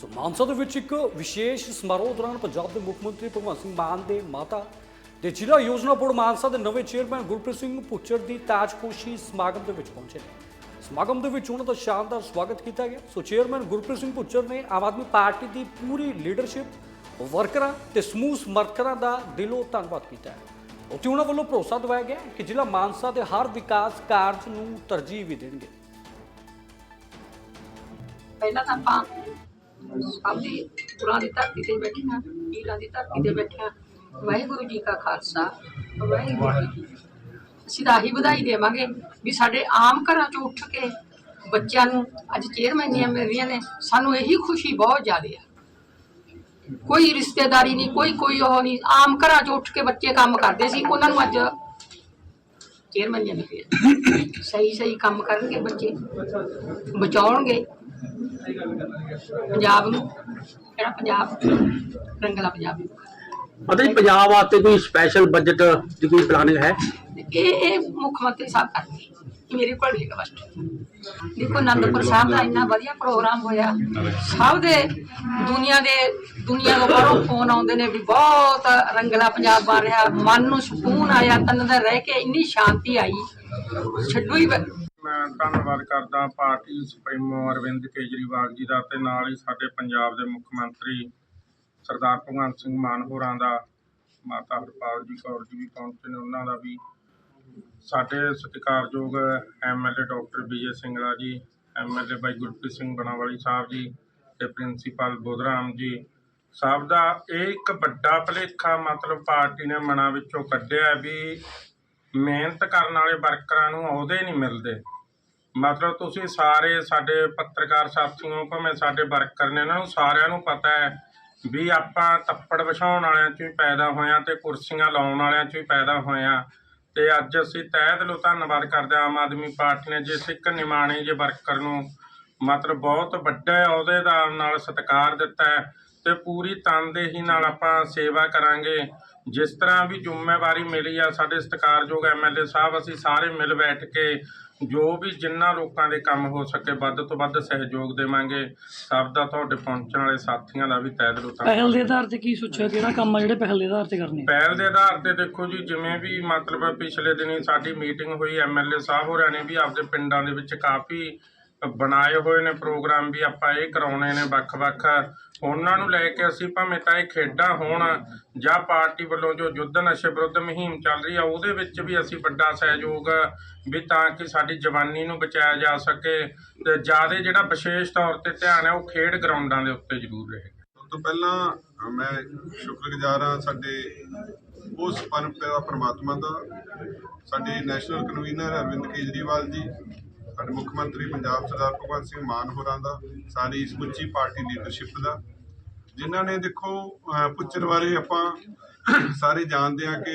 ਸੋ ਮਾਨਸਾ ਦੇ ਵਿੱਚ ਇੱਕ ਵਿਸ਼ੇਸ਼ ਸਮਾਰੋਹ ਦੌਰਾਨ ਪੰਜਾਬ ਦੇ ਮੁੱਖ ਮੰਤਰੀ ਭਗਵੰਤ ਸਿੰਘ ਮਾਨ ਦੇ ਮਾਤਾ ਤੇ ਜ਼ਿਲ੍ਹਾ ਯੋਜਨਾ ਬੋਰਡ ਮਾਨਸਾ ਦੇ ਨਵੇਂ ਚੇਅਰਮੈਨ ਗੁਰਪ੍ਰੀਤ ਸਿੰਘ ਭੁੱਚਰ ਦੀ ਤਾਜਪੋਸ਼ੀ ਸਮਾਗਮ ਦੇ ਵਿੱਚ ਪਹੁੰਚੇ ਨੇ। ਸਮਾਗਮ ਦੇ ਵਿੱਚ ਉਹਨਾਂ ਦਾ ਸ਼ਾਨਦਾਰ ਸਵਾਗਤ ਕੀਤਾ ਗਿਆ। ਸੋ ਚੇਅਰਮੈਨ ਗੁਰਪ੍ਰੀਤ ਸਿੰਘ ਭੁੱਚਰ ਨੇ ਆਮ ਆਦਮੀ ਪਾਰਟੀ ਦੀ ਪੂਰੀ ਲੀਡਰਸ਼ਿਪ, ਵਰਕਰਾਂ ਤੇ ਸਮੂਹ ਸਮਰਥਕਾਂ ਦਾ ਦਿਲੋਂ ਧੰਨਵਾਦ ਕੀਤਾ ਹੈ। ਉੱਥੇ ਉਹਨਾਂ ਵੱਲੋਂ ਭਰੋਸਾ ਦਿਵਾਇਆ ਗਿਆ ਕਿ ਜ਼ਿਲ੍ਹਾ ਮਾਨਸਾ ਦੇ ਹਰ ਵਿਕਾਸ ਕਾਰਜ ਨੂੰ ਤਰਜੀਹ ਵੀ ਦੇਣਗੇ। ਪਹਿਲਾਂ ਤਾਂ ਆਪਾਂ ਆਪਦੀ ਗੁਰਾਂ ਦੀ ਧਰਤੀ ਤੇ ਬੈਠੇ ਹਾਂ, ਪੀਰਾਂ ਦੀ ਧਰਤੀ ਤੇ ਬੈਠੇ ਹਾਂ। ਵਾਹਿਗੁਰੂ ਜੀ ਕਾ ਖਾਲਸਾ, ਵਾਹਿਗੁਰੂ ਜੀ ਅਸੀਂ ਤਾਂ ਆਹੀ ਵਧਾਈ ਦੇਵਾਂਗੇ ਵੀ ਸਾਡੇ ਆਮ ਘਰਾਂ ਚੋਂ ਉੱਠ ਕੇ ਬੱਚਿਆਂ ਨੂੰ ਅੱਜ ਚੇਅਰਮੈਨੀਆਂ ਮਿਲ ਰਹੀਆਂ ਨੇ, ਸਾਨੂੰ ਇਹੀ ਖੁਸ਼ੀ ਬਹੁਤ ਜ਼ਿਆਦਾ ਆ। ਕੋਈ ਰਿਸ਼ਤੇਦਾਰੀ ਨਹੀਂ, ਕੋਈ ਕੋਈ ਉਹ ਨਹੀਂ, ਆਮ ਘਰਾਂ ਚੋਂ ਉੱਠ ਕੇ ਬੱਚੇ ਕੰਮ ਕਰਦੇ ਸੀ, ਉਹਨਾਂ ਨੂੰ ਅੱਜ ਚੇਅਰਮੈਨੀਆਂ ਮਿਲ ਸਹੀ ਸਹੀ ਕੰਮ ਕਰਨਗੇ ਬੱਚੇ, ਬਚਾਉਣਗੇ। ਪੰਜਾਬ ਨੂੰ ਜਿਹੜਾ ਪੰਜਾਬ? ਰੰਗਲਾ ਪੰਜਾਬ ਪਤਾ ਨਹੀਂ ਪੰਜਾਬ ਵਾਸਤੇ ਕੋਈ ਸਪੈਸ਼ਲ ਬਜਟ ਦੀ ਕੋਈ ਪਲਾਨਿੰਗ ਹੈ? ਇਹ ਇਹ ਮੁੱਖ ਮੰਤਰੀ ਸਾਹਿਬ ਕਰਦੇ ਮੇਰੇ ਕੋਲ ਬਸ ਦੇਖੋ ਅਨੰਦਪੁਰ ਸਾਹਿਬ ਦਾ ਇੰਨਾ ਵਧੀਆ ਪ੍ਰੋਗਰਾਮ ਹੋਇਆ। ਸਭ ਦੇ ਦੁਨੀਆ ਦੇ ਦੁਨੀਆ ਤੋਂ ਬਾਹਰੋਂ ਫੋਨ ਆਉਂਦੇ ਨੇ ਵੀ ਬਹੁਤ ਰੰਗਲਾ ਪੰਜਾਬ ਬਣ ਰਿਹਾ। ਮਨ ਨੂੰ ਸਕੂਨ ਆਇਆ ਤਨ ਦਾ ਰਹਿ ਕੇ ਇੰਨੀ ਸ਼ਾਂਤੀ ਆਈ। ਛੱਡੋ ਹੀ ਮੈਂ ਧੰਨਵਾਦ ਕਰਦਾ ਪਾਰਟੀ ਸੁਪਰੀਮੋ ਅਰਵਿੰਦ ਕੇਜਰੀਵਾਲ ਜੀ ਦਾ ਤੇ ਨਾਲ ਹੀ ਸਾਡੇ ਪੰਜਾਬ ਦੇ ਮੁੱਖ ਮੰਤਰੀ ਸਰਦਾਰ ਭਗਵੰਤ ਸਿੰਘ ਮਾਨ ਹੋਰਾਂ ਦਾ, ਮਾਤਾ ਹਰਪਾਲ ਜੀ ਕੌਰ ਜੀ ਵੀ ਪਹੁੰਚੇ ਨੇ, ਉਹਨਾਂ ਦਾ ਵੀ। ਸਾਡੇ ਸਤਿਕਾਰਯੋਗ MLA doctor Vijay Singla ji MLA ਬਾਈ ਗੁਰਪ੍ਰੀਤ ਸਿੰਘ ਬਣਾਵਾਲੀ ਸਾਹਿਬ ਜੀ ਤੇ ਪ੍ਰਿੰਸੀਪਲ ਬੁੱਧਰਾਮ ਜੀ। ਸਾਹਿਬ ਦਾ ਇਹ ਇੱਕ ਵੱਡਾ ਭੁਲੇਖਾ ਮਤਲਬ ਪਾਰਟੀ ਨੇ ਮਨਾਂ ਵਿੱਚੋਂ ਕੱਢਿਆ ਵੀ ਮਿਹਨਤ ਕਰਨ ਵਾਲੇ ਵਰਕਰਾਂ ਨੂੰ ਅਹੁਦੇ ਨਹੀਂ ਮਿਲਦੇ। ਮਤਲਬ ਤੁਸੀਂ ਸਾਰੇ ਸਾਡੇ ਪੱਤਰਕਾਰ ਸਾਥੀਓ, ਭਾਵੇਂ ਸਾਡੇ ਵਰਕਰ ਨੇ, ਇਹਨਾਂ ਨੂੰ ਸਾਰਿਆਂ ਨੂੰ ਪਤਾ ਹੈ ਵੀ ਆਪਾਂ ਤੱਪੜ ਵਿਛਾਉਣ ਵਾਲਿਆਂ 'ਚੋਂ ਹੀ ਪੈਦਾ ਹੋਇਆ ਤੇ ਕੁਰਸੀਆਂ ਲਾਉਣ ਵਾਲਿਆਂ 'ਚੋਂ ਹੀ ਪੈਦਾ ਹੋਇਆ ਤੇ ਅੱਜ ਅਸੀਂ ਤਹਿ ਦਿਲੋਂ ਧੰਨਵਾਦ ਕਰਦੇ ਹਾਂ ਆਮ ਆਦਮੀ ਪਾਰਟੀ ਨੇ ਜਿਸ ਇੱਕ ਨਿਮਾਣੇ ਜੇ ਵਰਕਰ ਨੂੰ ਮਤਲਬ ਬਹੁਤ ਵੱਡੇ ਅਹੁਦੇਦਾਰ ਨਾਲ ਸਤਿਕਾਰ ਦਿੱਤਾ ਹੈ। ਤੇ ਪੂਰੀ ਤਨਦੇਹੀ ਨਾਲ ਆਪਾਂ ਸੇਵਾ ਕਰਾਂਗੇ। ਜਿਸ ਤਰ੍ਹਾਂ ਵੀ ਜ਼ਿੰਮੇਵਾਰੀ ਮਿਲੀ ਆ ਸਾਡੇ ਸਤਿਕਾਰਯੋਗ ਐਮਐਲਏ ਸਾਹਿਬ ਅਸੀਂ ਸਾਰੇ ਮਿਲ ਬੈਠ ਕੇ ਜੋ ਵੀ ਜਿੰਨਾ ਲੋਕਾਂ ਦੇ ਕੰਮ ਹੋ ਸਕੇ ਵੱਧ ਤੋਂ ਵੱਧ ਸਹਿਯੋਗ ਦੇਵਾਂਗੇ। ਸਭ ਦਾ ਤੁਹਾਡੇ ਪਹੁੰਚਣ ਵਾਲੇ ਸਾਥੀਆਂ ਦਾ ਵੀ ਤਹਿ ਦਿਲੋਂ ਧੰਨਵਾਦ। ਪਹਿਲ ਦੇ ਆਧਾਰ ਤੇ ਕੀ ਸੋਚਿਆ? ਕਿਹੜਾ ਕੰਮ ਆ ਜਿਹੜੇ ਪਹਿਲ ਦੇ ਆਧਾਰ ਤੇ ਕਰਨੇ ਪਹਿਲ ਦੇ ਆਧਾਰ ਤੇ ਦੇਖੋ ਜੀ ਜਿਵੇਂ ਵੀ ਮਤਲਬ ਪਿਛਲੇ ਦਿਨੀ ਸਾਡੀ ਮੀਟਿੰਗ ਹੋਈ ਐਮਐਲਏ ਸਾਹਿਬ ਹੋਰਾਂ ਨੇ ਵੀ ਆਪਦੇ ਪਿੰਡਾਂ ਦੇ ਵਿੱਚ ਕਾਫੀ ਬਣਾਏ ਹੋਏ ਨੇ ਪ੍ਰੋਗਰਾਮ ਵੀ ਆਪਾਂ ਇਹ ਕਰਾਉਣੇ ਨੇ ਵੱਖ-ਵੱਖ। ਉਹਨਾਂ ਨੂੰ ਲੈ ਕੇ ਅਸੀਂ ਭਾਵੇਂ ਤਾਂ ਇਹ ਖੇਡਾਂ ਹੋਣ ਜਾਂ ਪਾਰਟੀ ਵੱਲੋਂ ਜੋ ਯੁੱਧ ਨਸ਼ੇ ਵਿਰੁੱਧ ਮੁਹਿੰਮ ਚੱਲ ਰਹੀ ਆ, ਉਹਦੇ ਵਿੱਚ ਵੀ ਅਸੀਂ ਵੱਡਾ ਸਹਿਯੋਗ ਵੀ ਤਾਂ ਕਿ ਸਾਡੀ ਜਵਾਨੀ ਨੂੰ ਬਚਾਇਆ ਜਾ ਸਕੇ ਤੇ ਜ਼ਿਆਦਾ ਜਿਹੜਾ ਵਿਸ਼ੇਸ਼ ਤੌਰ ਤੇ ਧਿਆਨ ਹੈ, ਉਹ ਖੇਡ ਗਰਾਊਂਡਾਂ ਦੇ ਉੱਤੇ ਜ਼ਰੂਰ ਰਹੇ। ਸਭ ਤੋਂ ਪਹਿਲਾਂ ਮੈਂ ਸ਼ੁਕਰਗੁਜ਼ਾਰ ਹਾਂ ਸਾਡੇ ਉਸ ਪਰਮ ਪਿਤਾ ਦਾ, ਸਾਡੇ ਨੈਸ਼ਨਲ ਕਨਵੀਨਰ ਅਰਵਿੰਦ ਕੇਜਰੀਵਾਲ ਜੀ ਸਾਡੇ ਮੁੱਖ ਮੰਤਰੀ ਪੰਜਾਬ ਸਰਦਾਰ ਭਗਵੰਤ ਸਿੰਘ ਮਾਨ ਹੋਰਾਂ ਦਾ ਸਾਡੀ ਸਮੁੱਚੀ ਪਾਰਟੀ ਲੀਡਰਸ਼ਿਪ ਦਾ। ਜਿਨ੍ਹਾਂ ਨੇ ਦੇਖੋ ਪੁੱਛਣ ਬਾਰੇ ਆਪਾਂ ਸਾਰੇ ਜਾਣਦੇ ਹਾਂ ਕਿ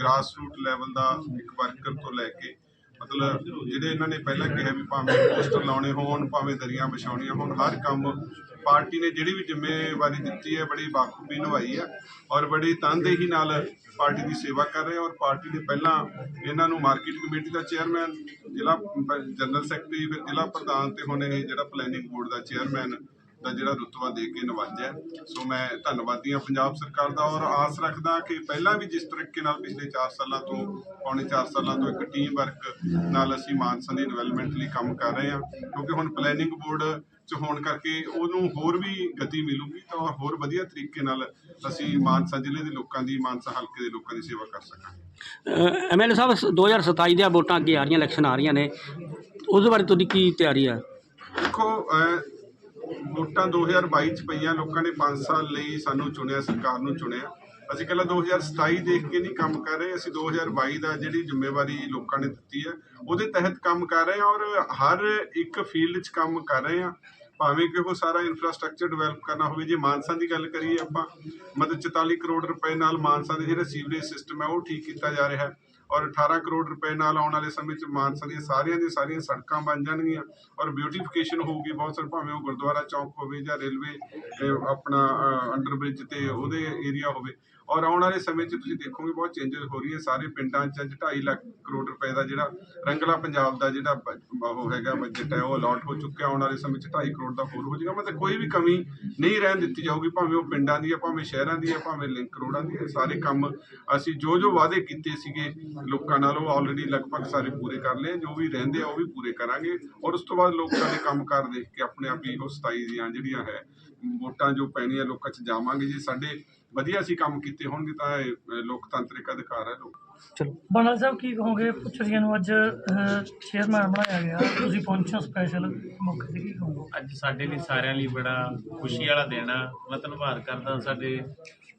ਗ੍ਰਾਸ ਰੂਟ ਲੈਵਲ ਦਾ ਇੱਕ ਵਰਕਰ ਤੋਂ ਲੈ ਕੇ, ਮਤਲਬ ਜਿਹੜੇ ਇਹਨਾਂ ਨੇ ਪਹਿਲਾਂ ਕਿਹਾ ਵੀ ਭਾਵੇਂ ਪੋਸਟਰ ਲਾਉਣੇ ਹੋਣ, ਭਾਵੇਂ ਦਰੀਆਂ ਵਿਛਾਉਣੀਆਂ ਹੋਣ, ਹਰ ਕੰਮ ਪਾਰਟੀ ਨੇ ਜਿਹੜੀ ਵੀ ਜ਼ਿੰਮੇਵਾਰੀ ਦਿੱਤੀ ਹੈ, ਬੜੀ ਬਾਖੂਬੀ ਨਿਭਾਈ ਹੈ ਔਰ ਬੜੀ ਤਨਦੇਹੀ ਨਾਲ ਪਾਰਟੀ ਦੀ ਸੇਵਾ ਕਰ ਰਹੇ ਔਰ ਪਾਰਟੀ ਨੇ ਪਹਿਲਾਂ ਇਹਨਾਂ ਨੂੰ ਮਾਰਕੀਟ ਕਮੇਟੀ ਦਾ ਚੇਅਰਮੈਨ, ਜ਼ਿਲ੍ਹਾ ਜਨਰਲ ਸੈਕਟਰੀ, ਫਿਰ ਜ਼ਿਲ੍ਹਾ ਪ੍ਰਧਾਨ ਤੇ ਹੁਣ ਇਹ ਜਿਹੜਾ ਪਲੈਨਿੰਗ ਬੋਰਡ ਦਾ ਚੇਅਰਮੈਨ ਦਾ ਜਿਹੜਾ ਰੁਤਬਾ ਦੇ ਕੇ ਨਵਾਜਿਆ ਸੋ ਮੈਂ ਧੰਨਵਾਦੀ ਹਾਂ ਪੰਜਾਬ ਸਰਕਾਰ ਦਾ ਔਰ ਆਸ ਰੱਖਦਾ ਕਿ ਪਹਿਲਾਂ ਵੀ ਜਿਸ ਤਰੀਕੇ ਨਾਲ ਪਿਛਲੇ 4 ਸਾਲਾਂ ਤੋਂ, ਪੌਣੇ 4 ਸਾਲਾਂ ਤੋਂ ਇੱਕ ਟੀਮ ਵਰਕ ਨਾਲ ਅਸੀਂ ਮਾਨਸਾ ਦੀ ਡਿਵੈਲਪਮੈਂਟ ਲਈ ਕੰਮ ਕਰ ਰਹੇ ਹਾਂ। ਕਿਉਂਕਿ ਹੁਣ ਪਲੈਨਿੰਗ ਬੋਰਡ ਚ ਹੋਣ ਕਰਕੇ ਉਹਨੂੰ ਹੋਰ ਵੀ ਗਤੀ ਮਿਲੂਗੀ ਤਾਂ ਹੋਰ ਵਧੀਆ ਤਰੀਕੇ ਨਾਲ ਅਸੀਂ ਮਾਨਸਾ ਜ਼ਿਲ੍ਹੇ ਦੇ ਲੋਕਾਂ ਦੀ ਮਾਨਸਾ ਹਲਕੇ ਦੇ ਲੋਕਾਂ ਦੀ ਸੇਵਾ ਕਰ ਸਕਾਂਗੇ। ਐਮਐਲਏ ਸਾਹਿਬ 2027 ਦੀਆਂ ਵੋਟਾਂ ਅੱਗੇ ਆ ਰਹੀਆਂ ਇਲੈਕਸ਼ਨ ਆ ਰਹੀਆਂ ਨੇ। ਉਹਦੇ ਬਾਰੇ ਤੁਹਾਡੀ ਕੀ ਤਿਆਰੀ ਆ? ਦੇਖੋ ਵੋਟਾਂ 2022 ਚ ਪਈਆਂ ਲੋਕਾਂ ਨੇ 5 ਸਾਲ ਲਈ ਸਾਨੂੰ ਚੁਣਿਆ ਸਰਕਾਰ ਨੂੰ ਚੁਣਿਆ। ਅਸੀਂ ਕੱਲਾ 2027 ਦੇਖ ਕੇ ਨਹੀਂ ਕੰਮ ਕਰ ਰਹੇ, ਅਸੀਂ 2022 ਦਾ ਜਿਹੜੀ ਜ਼ਿੰਮੇਵਾਰੀ ਲੋਕਾਂ ਨੇ ਦਿੱਤੀ ਹੈ, ਉਹਦੇ ਤਹਿਤ ਕੰਮ ਕਰ ਰਹੇ ਹਾਂ ਔਰ ਹਰ ਇੱਕ ਫੀਲਡ 'ਚ ਕੰਮ ਕਰ ਰਹੇ ਹਾਂ। ਭਾਵੇਂ ਕਿ ਉਹ ਸਾਰਾ ਇਨਫਰਾਸਟ੍ਰਕਚਰ ਡਿਵੈਲਪ ਕਰਨਾ ਹੋਵੇ, ਜੇ ਮਾਨਸਾ ਦੀ ਗੱਲ ਕਰੀਏ ਆਪਾਂ, ਮਤਲਬ 44 ਕਰੋੜ ਰੁਪਏ ਨਾਲ ਮਾਨਸਾ ਦੇ ਜਿਹੜਾ ਸੀਵਰੇਜ ਸਿਸਟਮ ਹੈ, ਉਹ ਠੀਕ ਕੀਤਾ ਜਾ ਰਿਹਾ ਹੈ ਔਰ 18 ਕਰੋੜ ਰੁਪਏ ਨਾਲ ਆਉਣ ਵਾਲੇ ਸਮੇਂ 'ਚ ਮਾਨਸਾ ਦੀਆਂ ਸਾਰੀਆਂ ਦੀਆਂ ਸਾਰੀਆਂ ਸੜਕਾਂ ਬਣ ਜਾਣਗੀਆਂ ਔਰ ਬਿਊਟੀਫਿਕੇਸ਼ਨ ਹੋਊਗੀ ਬਹੁਤ ਸਾਰੇ, ਭਾਵੇਂ ਉਹ ਗੁਰਦੁਆਰਾ ਚੌਕ ਹੋਵੇ ਜਾਂ ਰੇਲਵੇ ਆਪਣਾ ਅੰਡਰਬ੍ਰਿਜ ਤੇ ਉਹਦੇ ਏਰੀਆ ਹੋਵੇ। ਔਰ ਆਉਣ ਵਾਲੇ ਸਮੇਂ 'ਚ ਤੁਸੀਂ ਦੇਖੋਗੇ ਬਹੁਤ ਚੇਂਜਸ ਹੋ ਰਹੀਆਂ ਸਾਰੇ ਪਿੰਡਾਂ 'ਚ 2.5 ਲੱਖ ਕਰੋੜ ਰੁਪਏ ਦਾ ਜਿਹੜਾ ਰੰਗਲਾ ਪੰਜਾਬ ਦਾ ਜਿਹੜਾ ਉਹ ਹੈਗਾ ਬਜਟ ਹੈ, ਉਹ ਅਲਾਟ ਹੋ ਚੁੱਕਿਆ। ਆਉਣ ਵਾਲੇ ਸਮੇਂ 'ਚ 2.5 ਕਰੋੜ ਦਾ ਹੋਰ ਹੋ ਜਾਏਗਾ। ਮਤਲਬ ਕੋਈ ਵੀ ਕਮੀ ਨਹੀਂ ਰਹਿਣ ਦਿੱਤੀ ਜਾਊਗੀ, ਭਾਵੇਂ ਉਹ ਪਿੰਡਾਂ ਦੀ ਹੈ, ਭਾਵੇਂ ਸ਼ਹਿਰਾਂ ਦੀ ਹੈ, ਭਾਵੇਂ ਲਿੰਕ ਰੋਡਾਂ ਦੀ ਹੈ। ਸਾਰੇ ਕੰਮ ਅਸੀਂ ਜੋ ਜੋ ਵਾਅਦੇ ਕੀਤੇ ਸੀਗੇ ਲੋਕਾਂ ਨਾਲ, ਉਹ ਆਲਰੇਡੀ ਲਗਭਗ ਸਾਰੇ ਪੂਰੇ ਕਰ ਲਏ। ਜੋ ਵੀ ਰਹਿੰਦੇ ਆ, ਉਹ ਵੀ ਪੂਰੇ ਕਰਾਂਗੇ। ਔਰ ਉਸ ਤੋਂ ਬਾਅਦ ਲੋਕ ਸਾਡੇ ਕੰਮ ਕਰ ਦੇਖ ਕੇ ਆਪਣੇ ਆਪ ਹੀ ਉਹ 27 ਦੀਆਂ ਜਿਹੜੀਆਂ ਹੈ, ਵੋਟਾਂ ਜੋ ਪੈਣੀਆਂ, ਲੋਕਾਂ 'ਚ ਜਾਵਾਂਗੇ। ਜੇ ਸਾਡੇ ਵਧੀਆ ਅਸੀਂ ਕੰਮ ਕੀਤੇ ਹੋਣਗੇ ਤਾਂ ਇਹ ਲੋਕਤਾਂਤਰਿਕ ਅਧਿਕਾਰ ਹੈ ਲੋਕ। ਬਣਾ ਸਾਹਿਬ ਕੀ ਕਹੋਗੇ? ਪੁੱਛੜੀਆਂ ਨੂੰ ਅੱਜ ਚੇਅਰਮੈਨ ਬਣਾਇਆ ਗਿਆ। ਤੁਸੀਂ ਪਹੁੰਚੋ ਸਪੈਸ਼ਲ ਮੌਕੇ ਤੇ ਕੀ ਕਹੋਗੇ? ਅੱਜ ਸਾਡੇ ਲਈ ਸਾਰਿਆਂ ਲਈ ਬੜਾ ਖੁਸ਼ੀ ਵਾਲਾ ਦਿਨ ਆ। ਮੈਂ ਧੰਨਵਾਦ ਕਰਦਾ ਸਾਡੇ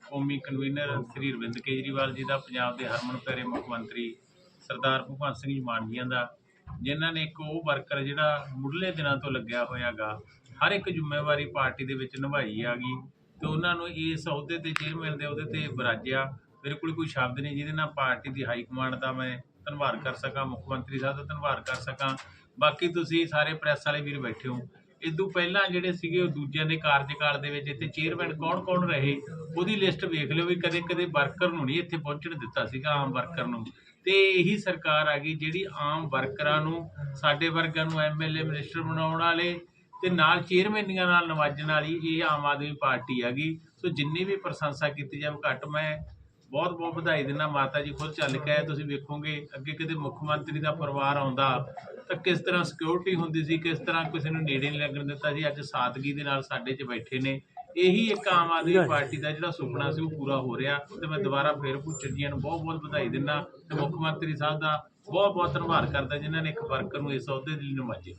ਕੌਮੀ ਕਨਵੀਨਰ ਸ੍ਰੀ ਅਰਵਿੰਦ ਕੇਜਰੀਵਾਲ ਜੀ ਦਾ ਪੰਜਾਬ ਦੇ ਹਰਮਨ ਪਿਆਰੇ ਮੁੱਖ ਮੰਤਰੀ ਸਰਦਾਰ ਭਗਵੰਤ ਸਿੰਘ ਜੀ ਮਾਨ ਜੀਆਂ ਦਾ ਜਿਨ੍ਹਾਂ ਨੇ ਇੱਕ ਉਹ ਵਰਕਰ ਜਿਹੜਾ ਮੁੱਢਲੇ ਦਿਨਾਂ ਤੋਂ ਲੱਗਿਆ ਹੋਇਆਗਾ ਹਰ ਇੱਕ ਜ਼ਿੰਮੇਵਾਰੀ ਪਾਰਟੀ ਦੇ ਵਿੱਚ ਨਿਭਾਈ ਆਗੀ ਤੇ ਉਹਨਾਂ ਨੂੰ ਇਸ ਅਹੁਦੇ ਤੇ ਚੇਅਰਮੈਨ ਦੇ ਉਹਦੇ ਤੇ ਬਰਾਜਿਆ। ਮੇਰੇ ਕੋਲ ਕੋਈ ਸ਼ਬਦ ਨਹੀਂ ਜਿਹਦੇ ਨਾਲ ਪਾਰਟੀ ਦੀ ਹਾਈ ਕਮਾਂਡ ਦਾ ਮੈਂ ਧੰਨਵਾਦ ਕਰ ਸਕਾਂ, ਮੁੱਖ ਮੰਤਰੀ ਸਾਹਿਬ ਦਾ ਧੰਨਵਾਦ ਕਰ ਸਕਾਂ। ਬਾਕੀ ਤੁਸੀਂ ਸਾਰੇ ਪ੍ਰੈਸ ਵਾਲੇ ਵੀਰ ਬੈਠੇ ਹੋ। ਇਦੋਂ ਪਹਿਲਾਂ ਜਿਹੜੇ ਸੀਗੇ ਉਹ ਦੂਜਿਆਂ ਦੇ ਕਾਰਜਕਾਲ ਦੇ ਵਿੱਚ ਇੱਥੇ ਚੇਅਰਮੈਨ ਕੌਣ-ਕੌਣ ਰਹੇ, ਉਹਦੀ ਲਿਸਟ ਵੇਖ ਲਿਓ ਵੀ ਕਦੇ-ਕਦੇ ਵਰਕਰ ਨੂੰ ਨਹੀਂ ਇੱਥੇ ਪਹੁੰਚਣ ਦਿੱਤਾ ਸੀਗਾ ਆਮ ਵਰਕਰ ਨੂੰ। ਤੇ ਇਹੀ ਸਰਕਾਰ ਆ ਗਈ ਜਿਹੜੀ ਆਮ ਵਰਕਰਾਂ ਨੂੰ, ਸਾਡੇ ਵਰਗਾਂ ਨੂੰ ਐਮਐਲਏ ਮਿਨਿਸਟਰ ਬਣਾਉਣ ਵਾਲੇ ਤੇ ਨਾਲ ਚੇਅਰਮੈਨੀਆਂ ਨਾਲ ਨਵਾਜਣ ਵਾਲੀ ਇਹ ਆਮ ਆਦਮੀ ਪਾਰਟੀ ਹੈਗੀ। ਸੋ ਜਿੰਨੀ ਵੀ ਪ੍ਰਸ਼ੰਸਾ ਕੀਤੀ ਜਾਵੇ ਘੱਟ ਮੈਂ ਬਹੁਤ ਬਹੁਤ ਵਧਾਈ ਦਿੰਦਾ ਮਾਤਾ ਜੀ ਖੁਦ ਚੱਲ ਕੇ ਆਏ ਤੁਸੀਂ ਵੇਖੋਗੇ ਅੱਗੇ ਕਿਤੇ ਮੁੱਖ ਮੰਤਰੀ ਦਾ ਪਰਿਵਾਰ ਆਉਂਦਾ ਤਾਂ ਕਿਸ ਤਰ੍ਹਾਂ ਸਿਕਿਉਰਿਟੀ ਹੁੰਦੀ ਸੀ ਕਿਸ ਤਰ੍ਹਾਂ ਕਿਸੇ ਨੂੰ ਨੇੜੇ ਨਹੀਂ ਲੱਗਣ ਦਿੱਤਾ ਸੀ ਅੱਜ ਸਾਦਗੀ ਦੇ ਨਾਲ ਸਾਡੇ 'ਚ ਬੈਠੇ ਨੇ। ਇਹੀ ਇੱਕ ਆਮ ਆਦਮੀ ਪਾਰਟੀ ਦਾ ਜਿਹੜਾ ਸੁਪਨਾ ਸੀ ਉਹ ਪੂਰਾ ਹੋ ਰਿਹਾ। ਤੇ ਮੈਂ ਦੁਬਾਰਾ ਫੇਰ ਭੁੱਚਰ ਜੀਆਂ ਨੂੰ ਬਹੁਤ ਬਹੁਤ ਵਧਾਈ ਦਿੰਦਾ ਤੇ ਮੁੱਖ ਮੰਤਰੀ ਸਾਹਿਬ ਦਾ ਬਹੁਤ ਬਹੁਤ ਧੰਨਵਾਦ ਕਰਦਾ ਜਿਨ੍ਹਾਂ ਨੇ ਇੱਕ ਵਰਕਰ ਨੂੰ ਇਸ ਅਹੁਦੇ ਲਈ ਨਵਾਜਿਆ